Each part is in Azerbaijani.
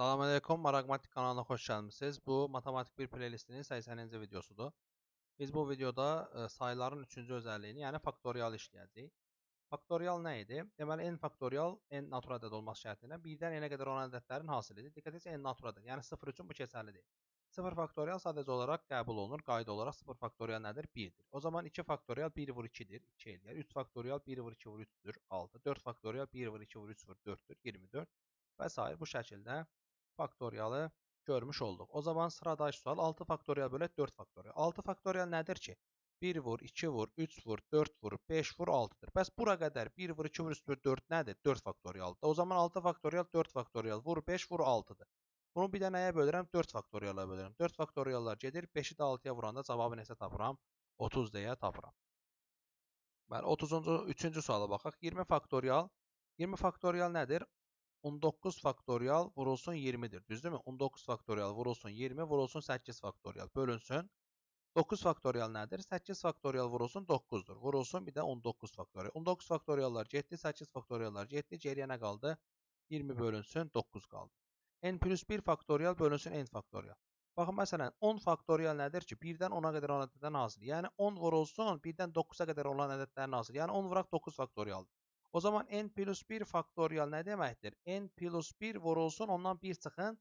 Salam əleykum, Maraqmatik kanalına xoş gəlmisiniz. Bu matematik bir playlistinin 80-ci videosudur. Biz bu videoda ə, sayıların üçüncü özəlliyini, yəni faktorial işləyəcəyik. Faktorial nə idi? Deməli, n faktorial n natural ədəd olması şərti ilə 1-dən n-ə qədər olan ədədlərin hasilidir. Diqqət etsək, n natural ədəd, yəni 0 üçün bu keçərli deyil. 0 faktorial sadəcə olaraq qəbul olunur. Qayda olaraq 0 faktorial nədir? 1-dir. O zaman 2 faktorial 1 vur 2-dir, 2 eləyər. 3 faktorial 1 vur 2 vur 3-dür, 6. 4 faktorial 1 vur 2 vur 3 vur 4-dür, 24 və s. bu şəkildə faktorialı görmüş olduq. O zaman sıradakı sual 6 faktorial bölək 4 faktorial. 6 faktorial nədir ki? 1 vur, 2 vur, 3 vur, 4 vur, 5 vur, 6-dır. Bəs bura qədər 1 vur, 2 vur, 3 vur, 4 nədir? 4 faktorialdır. O zaman 6 faktorial 4 faktorial vur 5 vur 6-dır. Bunu bir də nəyə bölürəm? 4 faktoriala bölürəm. 4 faktoriallar gedir. 5-i də 6-ya vuranda cavabı neçə tapıram? 30 deyə tapıram. Bəli, 30-cu 3-cü suala baxaq. 20 faktorial. 20 faktorial nədir? 19 faktorial vurulsun 20'dir. Düzdürmü? 19 faktorial vurulsun 20 vurulsun 8 faktorial bölünsün. 9 faktorial nədir? 8 faktorial vurulsun 9'dur. Vurulsun bir də 19 faktorial. 19 faktoriallar getdi, 8 faktoriallar getdi. Geriyə nə qaldı? 20 bölünsün 9 qaldı. n plus 1 faktorial bölünsün n faktorial. Baxın, məsələn, 10 faktorial nədir ki? 1-dən 10-a qədər olan ədədlərin hasılı. Yəni 10 vurulsun 1-dən 9-a qədər olan ədədlərin hasılı. Yəni 10 vuraq 9 faktorialdır. O zaman n plus 1 faktorial nə deməkdir? n plus 1 vurulsun ondan 1 çıxın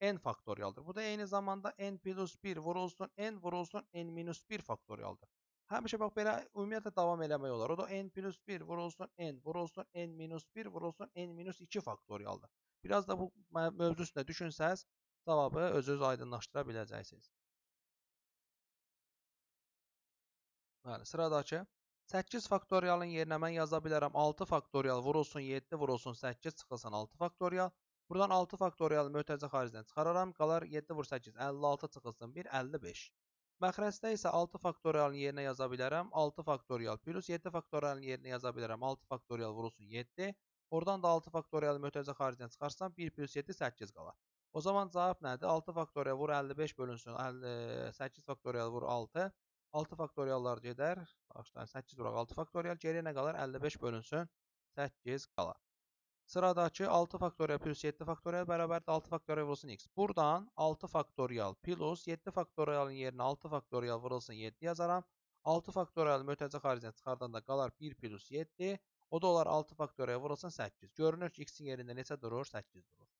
n faktorialdır. Bu da eyni zamanda n plus 1 vurulsun n vurulsun n minus 1 faktorialdır. Həmişə bax belə ümumiyyətlə davam eləmək olar. O da n plus 1 vurulsun n vurulsun n minus 1 vurulsun n minus 2 faktorialdır. Biraz da bu mövzu üstündə düşünsəz, cavabı öz-öz aydınlaşdıra biləcəksiniz. Bəli, sıradakı 8 faktorialın yerinə mən yaza bilərəm 6 faktorial vurulsun 7 vurulsun 8 çıxılsın 6 faktorial. Buradan 6 faktorialı mötərizə xaricdən çıxararam. Qalar 7 vur 8 56 çıxılsın 1 55. Məxrəcdə isə 6 faktorialın yerinə yaza bilərəm 6 faktorial plus 7 faktorialın yerinə yaza bilərəm 6 faktorial vurulsun 7. Oradan da 6 faktorialı mötərizə xaricdən çıxarsam 1 plus 7 8 qalar. O zaman cavab nədir? 6 faktorial vur 55 bölünsün 8 faktorial vur 6. 6 faktoriallar gedər. Başlayın 8 vuraq 6 faktorial. Geriyə nə qalar? 55 bölünsün 8 qalar. Sıradakı 6 faktorial plus 7 faktorial bərabərdir 6 faktorial vurulsun x. Buradan 6 faktorial plus 7 faktorialın yerinə 6 faktorial vurulsun 7 yazaram. 6 faktorial mötərizə xaricdən çıxardanda qalar 1 plus 7. O da olar 6 faktorial vurulsun 8. Görünür ki, x-in yerində neçə durur? 8 durur.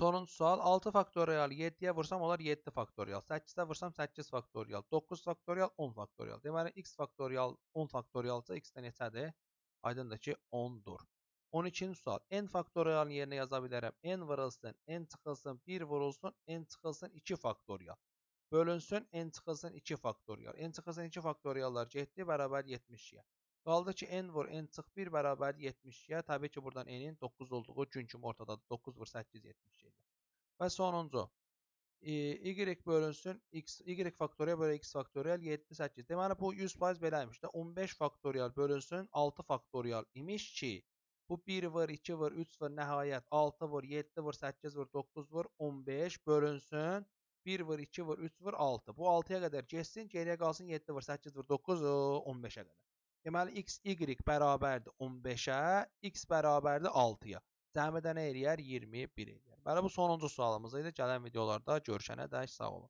Sonuncu sual 6 faktorial 7-yə vursam olar 7 faktorial. 8-də vursam 8 faktorial. 9 faktorial 10 faktorial. Deməli x faktorial 10 faktorialsa x-də neçədir? Aydındır ki 10-dur. 12-ci sual. n faktorialın yerinə yaza bilərəm. n vurulsun, n çıxılsın, 1 vurulsun, n çıxılsın 2 faktorial. Bölünsün, n çıxılsın 2 faktorial. n çıxılsın 2 faktoriallar getdi, bərabər 70-yə. Qaldı ki, n vur, n çıx 1 bərabər 70-yə. Təbii ki, buradan n-in 9 olduğu gün kimi ortadadır. 9 vur 8 70 edir. Və sonuncu. y bölünsün x, y faktorial bölü x faktorial 7 8. Deməli bu 100% beləymiş də 15 faktorial bölünsün 6 faktorial imiş ki, bu 1 vur, 2 vur, 3 vur, nəhayət 6 vur, 7 vur, 8 vur, 9 vur, 15 bölünsün 1 vur, 2 vur, 3 vur, 6. Bu 6-ya qədər getsin, geriyə qalsın 7 vur, 8 vur, 9, 15-ə qədər. Deməli x, y bərabərdir 15-ə, x bərabərdir 6-ya. Cəmidə nə eləyər? 21 eləyər. Bəli, bu sonuncu sualımız idi. Gələn videolarda görüşənə dək sağ olun.